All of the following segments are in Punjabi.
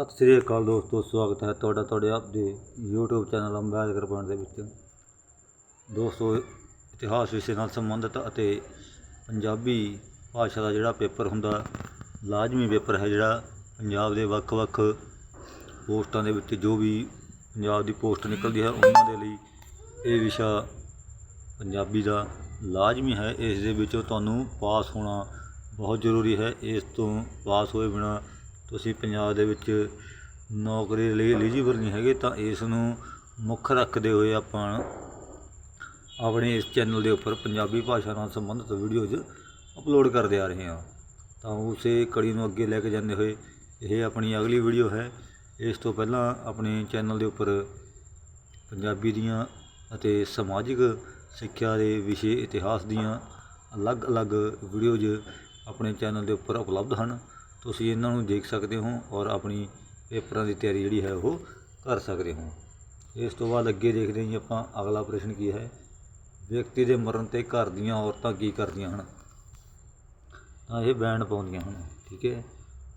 ਸਤਿ ਸ੍ਰੀ ਅਕਾਲ ਦੋਸਤੋ, ਸਵਾਗਤ ਹੈ ਤੁਹਾਡਾ, ਤੁਹਾਡੇ ਆਪ ਦੇ YouTube ਚੈਨਲ ਅੰਬੇਦਕਰ ਪੁਆਇੰਟ ਦੇ ਵਿੱਚ। ਦੋਸਤੋ, ਇਤਿਹਾਸ ਵਿਸ਼ੇ ਨਾਲ ਸੰਬੰਧਿਤ ਅਤੇ ਪੰਜਾਬੀ ਭਾਸ਼ਾ ਦਾ ਜਿਹੜਾ ਪੇਪਰ ਹੁੰਦਾ, ਲਾਜ਼ਮੀ ਪੇਪਰ ਹੈ ਜਿਹੜਾ, ਪੰਜਾਬ ਦੇ ਵੱਖ-ਵੱਖ ਪੋਸਟਾਂ ਦੇ ਵਿੱਚ ਜੋ ਵੀ ਪੰਜਾਬ ਦੀ ਪੋਸਟ ਨਿਕਲਦੀ ਹੈ, ਉਹਨਾਂ ਦੇ ਲਈ ਇਹ ਵਿਸ਼ਾ ਪੰਜਾਬੀ ਦਾ ਲਾਜ਼ਮੀ ਹੈ। ਇਸ ਦੇ ਵਿੱਚੋਂ ਤੁਹਾਨੂੰ ਪਾਸ ਹੋਣਾ ਬਹੁਤ ਜ਼ਰੂਰੀ ਹੈ। ਇਸ ਤੋਂ ਪਾਸ ਹੋਏ ਬਿਨਾ ਤੁਸੀਂ ਪੰਜਾਬ ਦੇ ਵਿੱਚ ਨੌਕਰੀ ਲਈ ਐਲੀਜੀਬਲ ਨਹੀਂ ਹੈਗੇ ਤਾਂ ਇਸ ਨੂੰ ਮੁੱਖ ਰੱਖਦੇ ਹੋਏ ਆਪਾਂ ਆਪਣੇ ਇਸ ਚੈਨਲ ਦੇ ਉੱਪਰ ਪੰਜਾਬੀ ਭਾਸ਼ਾ ਨਾਲ ਸੰਬੰਧਿਤ ਵੀਡੀਓਜ਼ ਅਪਲੋਡ ਕਰਦੇ ਆ ਰਹੇ ਹਾਂ। ਤਾਂ ਉਸੇ ਕੜੀ ਨੂੰ ਅੱਗੇ ਲੈ ਕੇ ਜਾਂਦੇ ਹੋਏ ਇਹ ਆਪਣੀ ਅਗਲੀ ਵੀਡੀਓ ਹੈ। ਇਸ ਤੋਂ ਪਹਿਲਾਂ ਆਪਣੇ ਚੈਨਲ ਦੇ ਉੱਪਰ ਪੰਜਾਬੀ ਦੀਆਂ ਅਤੇ ਸਮਾਜਿਕ ਸਿੱਖਿਆ ਦੇ ਵਿਸ਼ੇ ਇਤਿਹਾਸ ਦੀਆਂ ਅਲੱਗ-ਅਲੱਗ ਵੀਡੀਓਜ਼ ਆਪਣੇ ਚੈਨਲ ਦੇ ਉੱਪਰ ਉਪਲਬਧ ਹਨ। ਤੁਸੀਂ ਇਹਨਾਂ ਨੂੰ ਦੇਖ ਸਕਦੇ ਹੋ ਔਰ ਆਪਣੀ ਪੇਪਰਾਂ ਦੀ ਤਿਆਰੀ ਜਿਹੜੀ ਹੈ ਉਹ ਕਰ ਸਕਦੇ ਹੋ। ਇਸ ਤੋਂ ਬਾਅਦ ਅੱਗੇ ਦੇਖਦੇ ਹਾਂ ਜੀ ਆਪਾਂ ਅਗਲਾ ਪ੍ਰਸ਼ਨ ਕੀ ਹੈ। ਵਿਅਕਤੀ ਦੇ ਮਰਨ ਤੇ ਘਰ ਦੀਆਂ ਔਰਤਾਂ ਕੀ ਕਰਦੀਆਂ ਹਨ? ਤਾਂ ਇਹ ਬੈਂਡ ਪਾਉਂਦੀਆਂ ਹਨ, ਠੀਕ ਹੈ।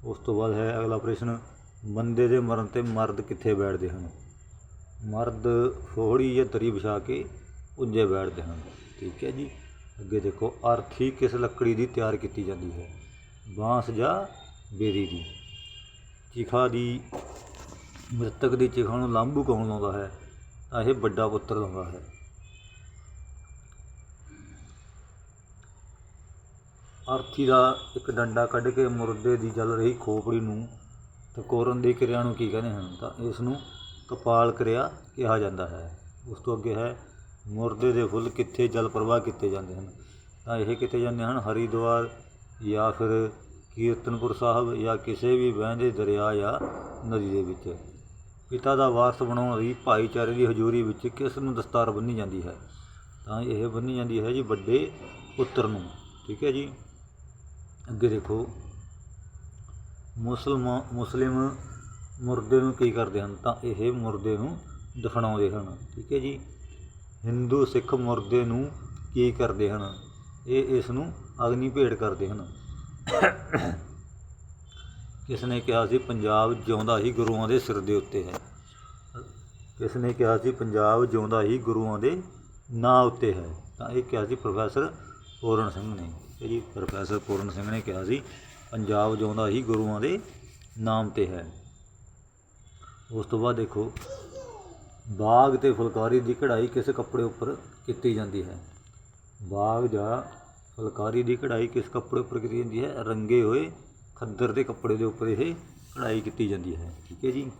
ਉਸ ਤੋਂ ਬਾਅਦ ਹੈ ਅਗਲਾ ਪ੍ਰਸ਼ਨ, ਬੰਦੇ ਦੇ ਮਰਨ ਤੇ ਮਰਦ ਕਿੱਥੇ ਬੈਠਦੇ ਹਨ? ਮਰਦ ਫੋਹੜੀ ਜਾਂ ਤਰੀ ਵਿਛਾ ਕੇ ਪੁੰਜੇ ਬੈਠਦੇ ਹਨ, ਠੀਕ ਹੈ ਜੀ। ਅੱਗੇ ਦੇਖੋ ਅਰਥੀ ਕਿਸ ਲੱਕੜੀ ਦੀ ਤਿਆਰ ਕੀਤੀ ਜਾਂਦੀ ਹੈ। ਬਾਂਸ ਜਾਂ ਬੇਰੀ ਦੀ। ਚਿਖਾ ਦੀ ਮ੍ਰਿਤਕ ਦੀ ਚਿਖਾ ਨੂੰ ਲਾਂਭੂ ਕੌਣ ਲਾਉਂਦਾ ਹੈ? ਤਾਂ ਇਹ ਵੱਡਾ ਪੁੱਤਰ ਲਾਉਂਦਾ ਹੈ। ਅਰਥੀ ਦਾ ਇੱਕ ਡੰਡਾ ਕੱਢ ਕੇ ਮੁਰਦੇ ਦੀ ਜਲ ਰਹੀ ਖੋਪੜੀ ਨੂੰ ਤਕੋਰਨ ਦੀ ਕਿਰਿਆ ਨੂੰ ਕੀ ਕਹਿੰਦੇ ਹਨ? ਤਾਂ ਇਸ ਨੂੰ ਕਪਾਲ ਕਿਰਿਆ ਕਿਹਾ ਜਾਂਦਾ ਹੈ। ਉਸ ਤੋਂ ਅੱਗੇ ਹੈ, ਮੁਰਦੇ ਦੇ ਫੁੱਲ ਕਿੱਥੇ ਜਲ ਪ੍ਰਵਾਹ ਕੀਤੇ ਜਾਂਦੇ ਹਨ? ਤਾਂ ਇਹ ਕਿੱਥੇ ਜਾਂਦੇ ਹਨ? ਹਰੀਦੁਆਰ ਜਾਂ ਫਿਰ ਕੀਰਤਨਪੁਰ ਸਾਹਿਬ ਜਾਂ ਕਿਸੇ ਵੀ ਵਹਿੰਦੇ ਦਰਿਆ ਜਾਂ ਨਦੀ ਦੇ ਵਿੱਚ। ਪਿਤਾ ਦਾ ਵਾਰਸ ਬਣਾਉਣ ਲਈ ਭਾਈਚਾਰੇ ਦੀ ਹਜ਼ੂਰੀ ਵਿੱਚ ਕਿਸ ਨੂੰ ਦਸਤਾਰ ਬੰਨੀ ਜਾਂਦੀ ਹੈ? ਤਾਂ ਇਹ ਬੰਨੀ ਜਾਂਦੀ ਹੈ ਜੀ ਵੱਡੇ ਪੁੱਤਰ ਨੂੰ। ਠੀਕ ਹੈ ਜੀ? ਅੱਗੇ ਦੇਖੋ। ਮੁਸਲਮਾਨ ਮੁਸਲਿਮ ਮੁਰਦੇ ਨੂੰ ਕੀ ਕਰਦੇ ਹਨ? ਤਾਂ ਇਹ ਮੁਰਦੇ ਨੂੰ ਦਫਨਾਉਂਦੇ ਹਨ। ਠੀਕ ਹੈ ਜੀ? ਹਿੰਦੂ ਸਿੱਖ ਮੁਰਦੇ ਨੂੰ ਕੀ ਕਰਦੇ ਹਨ? ਇਹ ਇਸ ਨੂੰ ਅਗਨੀ ਭੇਟ ਕਰਦੇ ਹਨ। ਕਿਸ ਨੇ ਕਿਹਾ ਸੀ, ਪੰਜਾਬ ਜਿਉਂਦਾ ਹੀ ਗੁਰੂਆਂ ਦੇ ਸਿਰ ਦੇ ਉੱਤੇ ਹੈ। ਕਿਸ ਨੇ ਕਿਹਾ ਸੀ, ਪੰਜਾਬ ਜਿਉਂਦਾ ਹੀ ਗੁਰੂਆਂ ਦੇ ਨਾਂ ਉੱਤੇ ਹੈ। ਤਾਂ ਇਹ ਕਿਹਾ ਸੀ ਪ੍ਰੋਫੈਸਰ ਪੂਰਨ ਸਿੰਘ ਨੇ। ਇਹ ਜੀ ਪ੍ਰੋਫੈਸਰ ਪੂਰਨ ਸਿੰਘ ਨੇ ਕਿਹਾ ਸੀ, ਪੰਜਾਬ ਜਿਉਂਦਾ ਹੀ ਗੁਰੂਆਂ ਦੇ ਨਾਮ ਤੇ ਹੈ। ਉਸ ਤੋਂ ਬਾਅਦ ਦੇਖੋ, ਬਾਗ ਤੇ ਫੁਲਕਾਰੀ ਦੀ ਕਢਾਈ ਕਿਸ ਕੱਪੜੇ ਉੱਪਰ ਕੀਤੀ ਜਾਂਦੀ ਹੈ? ਬਾਗ ਜਾਂ ਫੁਲਕਾਰੀ ਦੀ ਕਢਾਈ ਕਿਸ ਕੱਪੜੇ ਉੱਪਰ ਕੀਤੀ ਜਾਂਦੀ ਹੈ? ਰੰਗੇ ਹੋਏ ਖੱਦਰ ਦੇ ਕੱਪੜੇ ਦੇ ਉੱਪਰ ਇਹ ਕਢਾਈ ਕੀਤੀ ਜਾਂਦੀ ਹੈ। ਠੀਕ ਹੈ ਜੀ।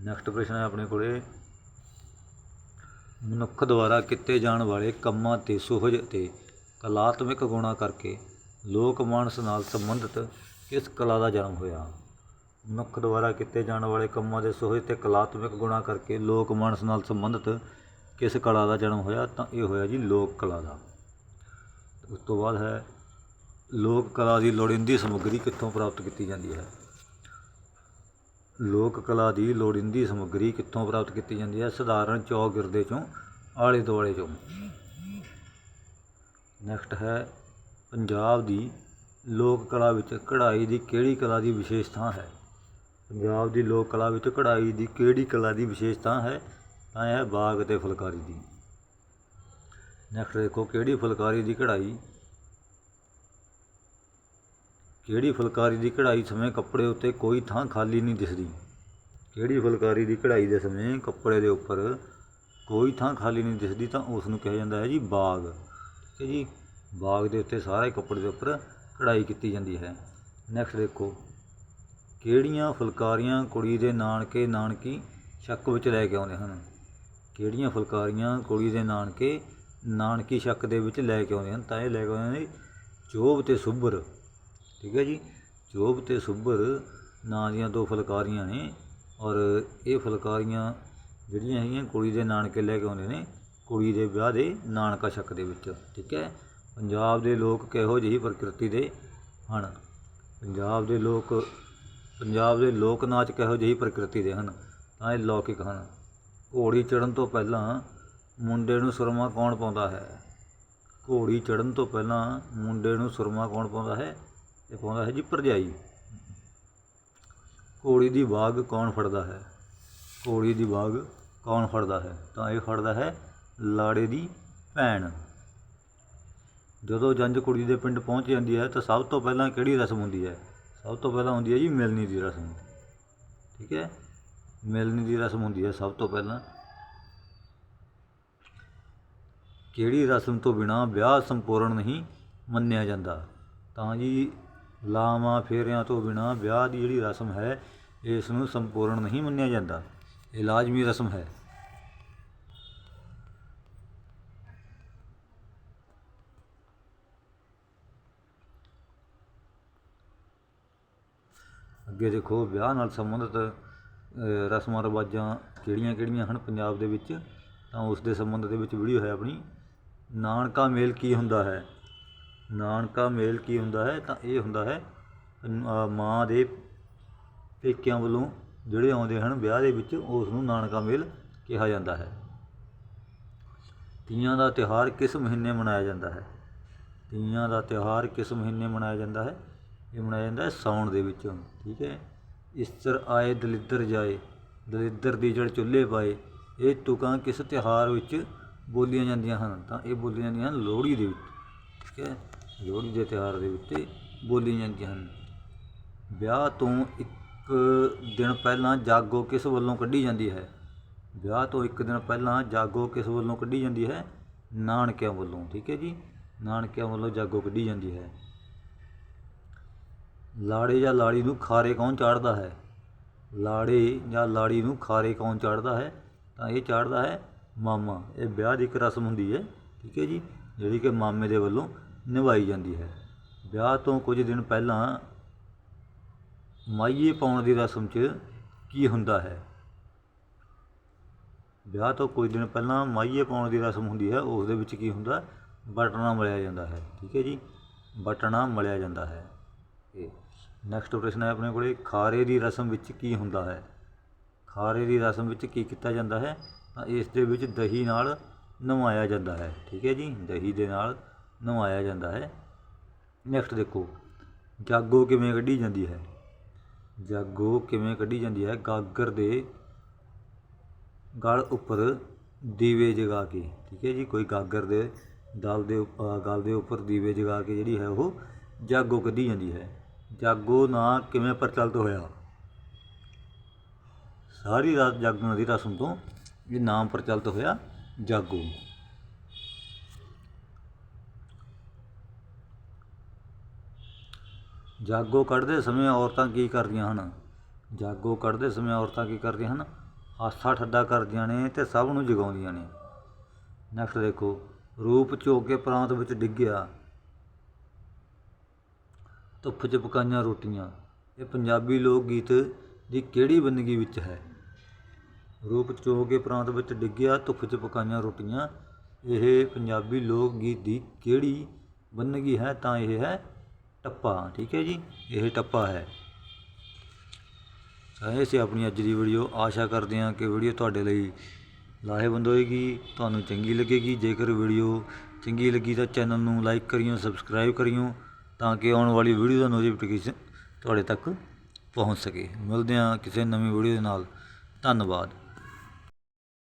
ਨੈਕਸਟ ਪ੍ਰਸ਼ਨ ਹੈ ਆਪਣੇ ਕੋਲੇ। ਮਨੁੱਖ ਦੁਆਰਾ ਕੀਤੇ ਜਾਣ ਵਾਲੇ ਕੰਮਾਂ ਤੇ ਸੁਹਜ ਅਤੇ ਕਲਾਤਮਿਕ ਗੁਣਾ ਕਰਕੇ ਲੋਕ ਮਾਨਸ ਨਾਲ ਸੰਬੰਧਿਤ ਕਿਸ ਕਲਾ ਦਾ ਜਨਮ ਹੋਇਆ। ਮਨੁੱਖ ਦੁਆਰਾ ਕੀਤੇ ਜਾਣ ਵਾਲੇ ਕੰਮਾਂ ਦੇ ਸੁਹਜ ਤੇ ਕਲਾਤਮਿਕ ਗੁਣਾ ਕਰਕੇ ਲੋਕ ਮਾਨਸ ਨਾਲ ਸੰਬੰਧਿਤ ਕਿਸ ਕਲਾ ਦਾ ਜਨਮ ਹੋਇਆ ਤਾਂ ਇਹ ਹੋਇਆ ਜੀ ਲੋਕ ਕਲਾ ਦਾ। ਉਸ ਤੋਂ ਬਾਅਦ ਹੈ, ਲੋਕ ਕਲਾ ਦੀ ਲੋੜੀਂਦੀ ਸਮੱਗਰੀ ਕਿੱਥੋਂ ਪ੍ਰਾਪਤ ਕੀਤੀ ਜਾਂਦੀ ਹੈ? ਲੋਕ ਕਲਾ ਦੀ ਲੋੜੀਂਦੀ ਸਮੱਗਰੀ ਕਿੱਥੋਂ ਪ੍ਰਾਪਤ ਕੀਤੀ ਜਾਂਦੀ ਹੈ? ਸਧਾਰਨ ਚੌਗਿਰਦੇ ਚੋਂ, ਆਲੇ ਦੁਆਲੇ ਚੋਂ। ਨੈਕਸਟ ਹੈ, ਪੰਜਾਬ ਦੀ ਲੋਕ ਕਲਾ ਵਿੱਚ ਕਢਾਈ ਦੀ ਕਿਹੜੀ ਕਲਾ ਦੀ ਵਿਸ਼ੇਸ਼ਤਾ ਹੈ? ਪੰਜਾਬ ਦੀ ਲੋਕ ਕਲਾ ਵਿੱਚ ਕਢਾਈ ਦੀ ਕਿਹੜੀ ਕਲਾ ਦੀ ਵਿਸ਼ੇਸ਼ਤਾ ਹੈ? ਤਾਂ ਇਹ ਬਾਗ ਅਤੇ ਫੁਲਕਾਰੀ ਦੀ। ਨੈਕਸਟ ਦੇਖੋ ਕਿਹੜੀ ਫੁਲਕਾਰੀ ਦੀ ਕਢਾਈ। ਕਿਹੜੀ ਫੁਲਕਾਰੀ ਦੀ ਕਢਾਈ ਸਮੇਂ ਕੱਪੜੇ ਉੱਤੇ ਕੋਈ ਥਾਂ ਖਾਲੀ ਨਹੀਂ ਦਿਸਦੀ। ਕਿਹੜੀ ਫੁਲਕਾਰੀ ਦੀ ਕਢਾਈ ਦੇ ਸਮੇਂ ਕੱਪੜੇ ਦੇ ਉੱਪਰ ਕੋਈ ਥਾਂ ਖਾਲੀ ਨਹੀਂ ਦਿਸਦੀ ਤਾਂ ਉਸ ਨੂੰ ਕਿਹਾ ਜਾਂਦਾ ਹੈ ਜੀ ਬਾਗ। ਠੀਕ ਹੈ ਜੀ, ਬਾਗ ਦੇ ਉੱਤੇ ਸਾਰੇ ਕੱਪੜੇ ਦੇ ਉੱਪਰ ਕਢਾਈ ਕੀਤੀ ਜਾਂਦੀ ਹੈ। ਨੈਕਸਟ ਦੇਖੋ ਕਿਹੜੀਆਂ ਫੁਲਕਾਰੀਆਂ ਕੁੜੀ ਦੇ ਨਾਨਕੇ ਨਾਨਕੀ ਸ਼ੱਕ ਵਿੱਚ ਲੈ ਕੇ ਆਉਂਦੇ ਹਨ। ਕਿਹੜੀਆਂ ਫੁਲਕਾਰੀਆਂ ਕੁੜੀ ਦੇ ਨਾਨਕੇ, ਨਾਨਕੀ ਸ਼ੱਕ ਦੇ ਵਿੱਚ ਲੈ ਕੇ ਆਉਂਦੇ ਹਨ, ਤਾਂ ਇਹ ਲੈ ਕੇ ਆਉਂਦੇ ਨੇ ਚੋਬ ਤੇ ਸੁੱਭਰ ਠੀਕ ਹੈ ਜੀ? ਚੋਬ ਤੇ ਸੁੱਭਰ ਨਾਂ ਦੀਆਂ ਦੋ ਫੁਲਕਾਰੀਆਂ ਨੇ ਔਰ ਇਹ ਫੁਲਕਾਰੀਆਂ ਜਿਹੜੀਆਂ ਹੈਗੀਆਂ ਕੁੜੀ ਦੇ ਨਾਨਕੇ ਲੈ ਕੇ ਆਉਂਦੇ ਨੇ ਕੁੜੀ ਦੇ ਵਿਆਹ ਦੇ ਨਾਨਕਾ ਸ਼ੱਕ ਦੇ ਵਿੱਚ। ਠੀਕ ਹੈ? ਪੰਜਾਬ ਦੇ ਲੋਕ ਕਿਹੋ ਜਿਹੀ ਪ੍ਰਕਿਰਤੀ ਦੇ ਹਨ? ਪੰਜਾਬ ਦੇ ਲੋਕ, ਪੰਜਾਬ ਦੇ ਲੋਕ ਨਾਚ ਕਿਹੋ ਜਿਹੀ ਪ੍ਰਕਿਰਤੀ ਦੇ ਹਨ? ਤਾਂ ਇਹ ਲੌਕਿਕ ਹਨ। ਘੋੜੀ ਚੜਨ ਤੋਂ ਪਹਿਲਾਂ ਮੁੰਡੇ ਨੂੰ ਸੁਰਮਾ ਕੌਣ ਪਾਉਂਦਾ ਹੈ? ਘੋੜੀ ਚੜਨ ਤੋਂ ਪਹਿਲਾਂ ਮੁੰਡੇ ਨੂੰ ਸੁਰਮਾ ਕੌਣ ਪਾਉਂਦਾ ਹੈ? ਇਹ ਪਾਉਂਦਾ ਹੈ ਜੀ ਭਰਜਾਈ। ਘੋੜੀ ਦੀ ਬਾਗ ਕੌਣ ਫੜਦਾ ਹੈ? ਘੋੜੀ ਦੀ ਬਾਗ ਕੌਣ ਫੜਦਾ ਹੈ? ਤਾਂ ਇਹ ਫੜਦਾ ਹੈ ਲਾੜੇ ਦੀ ਭੈਣ। ਜਦੋਂ ਜੰਜ ਕੁੜੀ ਦੇ ਪਿੰਡ ਪਹੁੰਚ ਜਾਂਦੀ ਹੈ ਤਾਂ ਸਭ ਤੋਂ ਪਹਿਲਾਂ ਕਿਹੜੀ ਰਸਮ ਹੁੰਦੀ ਹੈ? ਸਭ ਤੋਂ ਪਹਿਲਾਂ ਹੁੰਦੀ ਹੈ ਜੀ ਮਿਲਣੀ ਦੀ ਰਸਮ। ਠੀਕ ਹੈ? ਮਿਲਣ ਦੀ ਰਸਮ ਹੁੰਦੀ ਹੈ ਸਭ ਤੋਂ ਪਹਿਲਾਂ। ਕਿਹੜੀ ਰਸਮ ਤੋਂ ਬਿਨਾ ਵਿਆਹ ਸੰਪੂਰਨ ਨਹੀਂ ਮੰਨਿਆ ਜਾਂਦਾ। ਤਾਂ ਜੀ ਲਾਵਾਂ ਫੇਰਿਆਂ ਤੋਂ ਬਿਨਾ ਵਿਆਹ ਦੀ ਜਿਹੜੀ ਰਸਮ ਹੈ, ਇਸ ਨੂੰ ਸੰਪੂਰਨ ਨਹੀਂ ਮੰਨਿਆ ਜਾਂਦਾ। ਇਹ ਲਾਜ਼ਮੀ ਰਸਮ ਹੈ। ਅੱਗੇ ਦੇਖੋ, ਵਿਆਹ ਨਾਲ ਸੰਬੰਧਿਤ ਰਸਮਾਂ ਰਿਵਾਜਾਂ ਕਿਹੜੀਆਂ ਕਿਹੜੀਆਂ ਹਨ ਪੰਜਾਬ ਦੇ ਵਿੱਚ, ਤਾਂ ਉਸ ਦੇ ਸੰਬੰਧ ਦੇ ਵਿੱਚ ਵੀਡੀਓ ਹੈ ਆਪਣੀ। ਨਾਨਕਾ ਮੇਲ ਕੀ ਹੁੰਦਾ ਹੈ? ਨਾਨਕਾ ਮੇਲ ਕੀ ਹੁੰਦਾ ਹੈ? ਤਾਂ ਇਹ ਹੁੰਦਾ ਹੈ ਮਾਂ ਦੇ ਪੇਕਿਆਂ ਵੱਲੋਂ ਜਿਹੜੇ ਆਉਂਦੇ ਹਨ ਵਿਆਹ ਦੇ ਵਿੱਚ ਉਸ ਨੂੰ ਨਾਨਕਾ ਮੇਲ ਕਿਹਾ ਜਾਂਦਾ ਹੈ। ਤੀਆਂ ਦਾ ਤਿਉਹਾਰ ਕਿਸ ਮਹੀਨੇ ਮਨਾਇਆ ਜਾਂਦਾ ਹੈ? ਤੀਆਂ ਦਾ ਤਿਉਹਾਰ ਕਿਸ ਮਹੀਨੇ ਮਨਾਇਆ ਜਾਂਦਾ ਹੈ? ਇਹ ਮਨਾਇਆ ਜਾਂਦਾ ਹੈ ਸਾਉਣ ਦੇ ਵਿੱਚ, ਠੀਕ ਹੈ। ਇਸਤਰ ਆਏ ਦਲਿੱਦਰ ਜਾਏ, ਦਲਿੱਦਰ ਦੀ ਜੜ ਚੁੱਲ੍ਹੇ ਪਾਏ ਇਹ ਤੁਕਾਂ ਕਿਸ ਤਿਉਹਾਰ ਵਿੱਚ ਬੋਲੀਆਂ ਜਾਂਦੀਆਂ ਹਨ? ਤਾਂ ਇਹ ਬੋਲੀਆਂ ਜਾਂਦੀਆਂ ਹਨ ਲੋਹੜੀ ਦੇ ਵਿੱਚ, ਠੀਕ ਹੈ? ਲੋਹੜੀ ਦੇ ਤਿਉਹਾਰ ਦੇ ਉੱਤੇ ਬੋਲੀਆਂ ਜਾਂਦੀਆਂ ਹਨ। ਵਿਆਹ ਤੋਂ ਇੱਕ ਦਿਨ ਪਹਿਲਾਂ ਜਾਗੋ ਕਿਸ ਵੱਲੋਂ ਕੱਢੀ ਜਾਂਦੀ ਹੈ? ਵਿਆਹ ਤੋਂ ਇੱਕ ਦਿਨ ਪਹਿਲਾਂ ਜਾਗੋ ਕਿਸ ਵੱਲੋਂ ਕੱਢੀ ਜਾਂਦੀ ਹੈ? ਨਾਨਕਿਆਂ ਵੱਲੋਂ, ਠੀਕ ਹੈ ਜੀ? ਨਾਨਕਿਆਂ ਵੱਲੋਂ ਜਾਗੋ ਕੱਢੀ ਜਾਂਦੀ ਹੈ। ਲਾੜੇ ਜਾਂ ਲਾੜੀ ਨੂੰ ਖਾਰੇ ਕੌਣ ਚਾੜਦਾ ਹੈ? ਲਾੜੇ ਜਾਂ ਲਾੜੀ ਨੂੰ ਖਾਰੇ ਕੌਣ ਚਾੜਦਾ ਹੈ? ਤਾਂ ਇਹ ਚਾੜਦਾ ਹੈ ਮਾਮਾ। ਇਹ ਵਿਆਹ ਦੀ ਇੱਕ ਰਸਮ ਹੁੰਦੀ ਹੈ, ਠੀਕ ਹੈ ਜੀ, ਜਿਹੜੀ ਕਿ ਮਾਮੇ ਦੇ ਵੱਲੋਂ ਨਿਭਾਈ ਜਾਂਦੀ ਹੈ। ਵਿਆਹ ਤੋਂ ਕੁਝ ਦਿਨ ਪਹਿਲਾਂ ਮਾਈਏ ਪਾਉਣ ਦੀ ਰਸਮ 'ਚ ਕੀ ਹੁੰਦਾ ਹੈ? ਵਿਆਹ ਤੋਂ ਕੁਝ ਦਿਨ ਪਹਿਲਾਂ ਮਾਈਏ ਪਾਉਣ ਦੀ ਰਸਮ ਹੁੰਦੀ ਹੈ, ਉਸ ਦੇ ਵਿੱਚ ਕੀ ਹੁੰਦਾ? ਬਟਨਾ ਮਲਿਆ ਜਾਂਦਾ ਹੈ, ਠੀਕ ਹੈ ਜੀ, ਬਟਨਾ ਮਲਿਆ ਜਾਂਦਾ ਹੈ। ਨੈਕਸਟ ਪ੍ਰਸ਼ਨ ਹੈ ਆਪਣੇ ਕੋਲੇ, ਖਾਰੇ ਦੀ ਰਸਮ ਵਿੱਚ ਕੀ ਹੁੰਦਾ ਹੈ? ਖਾਰੇ ਦੀ ਰਸਮ ਵਿੱਚ ਕੀ ਕੀਤਾ ਜਾਂਦਾ ਹੈ? ਤਾਂ ਇਸ ਦੇ ਵਿੱਚ ਦਹੀਂ ਨਾਲ ਨਵਾਇਆ ਜਾਂਦਾ ਹੈ। ਠੀਕ ਹੈ ਜੀ? ਦਹੀਂ ਦੇ ਨਾਲ ਨਵਾਇਆ ਜਾਂਦਾ ਹੈ। ਨੈਕਸਟ ਦੇਖੋ, ਜਾਗੋ ਕਿਵੇਂ ਕੱਢੀ ਜਾਂਦੀ ਹੈ? ਜਾਗੋ ਕਿਵੇਂ ਕੱਢੀ ਜਾਂਦੀ ਹੈ? ਗਾਗਰ ਦੇ ਗਲ ਉੱਪਰ ਦੀਵੇ ਜਗਾ ਕੇ। ਠੀਕ ਹੈ ਜੀ? ਕੋਈ ਗਾਗਰ ਦੇ ਦਲ ਦੇ ਗਲ ਦੇ ਉੱਪਰ ਦੀਵੇ ਜਗਾ ਕੇ ਜਿਹੜੀ ਹੈ ਉਹ ਜਾਗੋ ਕੱਢੀ ਜਾਂਦੀ ਹੈ। ਜਾਗੋ ਨਾਂ ਕਿਵੇਂ ਪ੍ਰਚਲਿਤ ਹੋਇਆ? ਸਾਰੀ ਰਾਤ ਜਾਗਣ ਦੀ ਰਸਮ ਤੋਂ ਇਹ ਨਾਮ ਪ੍ਰਚਲਿਤ ਹੋਇਆ ਜਾਗੋ। ਜਾਗੋ ਕੱਢਦੇ ਸਮੇਂ ਔਰਤਾਂ ਕੀ ਕਰਦੀਆਂ ਹਨ? ਜਾਗੋ ਕੱਢਦੇ ਸਮੇਂ ਔਰਤਾਂ ਕੀ ਕਰਦੀਆਂ ਹਨ? ਹਾਸਾ ਠੱਡਾ ਕਰਦੀਆਂ ਨੇ ਤੇ ਸਭ ਨੂੰ ਜਗਾਉਂਦੀਆਂ ਨੇ। ਨੈਕਸਟ ਦੇਖੋ, ਰੂਪ ਚੋਕੇ ਪ੍ਰਾਂਤ ਵਿੱਚ ਡਿੱਗਿਆ ਧੁੱਪ 'ਚ ਪਕਾਈਆਂ ਰੋਟੀਆਂ। ਇਹ ਪੰਜਾਬੀ ਲੋਕ ਗੀਤ ਦੀ ਕਿਹੜੀ ਬੰਦਗੀ ਵਿੱਚ ਹੈ? ਰੂਪ ਚੋਕੇ ਪ੍ਰਾਂਤ ਵਿੱਚ ਡਿੱਗਿਆ ਧੁੱਪ 'ਚ ਪਕਾਈਆਂ ਰੋਟੀਆਂ। ਇਹ ਪੰਜਾਬੀ ਲੋਕ ਗੀਤ ਦੀ ਕਿਹੜੀ ਬੰਦਗੀ ਹੈ? ਤਾਂ ਇਹ ਹੈ ਟੱਪਾ, ਠੀਕ ਹੈ ਜੀ? ਇਹ ਟੱਪਾ ਹੈ। ਤਾਂ ਸੀ ਆਪਣੀ ਅੱਜ ਦੀ ਵੀਡੀਓ ਆਸ਼ਾ ਕਰਦੇ ਹਾਂ ਕਿ ਵੀਡੀਓ ਤੁਹਾਡੇ ਲਈ ਲਾਹੇਵੰਦ ਹੋਏਗੀ, ਤੁਹਾਨੂੰ ਚੰਗੀ ਲੱਗੇਗੀ। ਜੇਕਰ ਵੀਡੀਓ ਚੰਗੀ ਲੱਗੀ ਤਾਂ ਚੈਨਲ ਨੂੰ ਲਾਈਕ ਕਰਿਓ, ਸਬਸਕ੍ਰਾਈਬ ਕਰਿਓ। ਤਾਂ ਕਿ ਆਉਣ ਵਾਲੀ ਵੀਡੀਓ ਦਾ ਨੋਟੀਫਿਕੇਸ਼ਨ ਤੁਹਾਡੇ ਤੱਕ ਪਹੁੰਚ ਸਕੇ। ਮਿਲਦੇ ਹਾਂ ਕਿਸੇ ਨਵੀਂ ਵੀਡੀਓ ਦੇ ਨਾਲ। ਧੰਨਵਾਦ।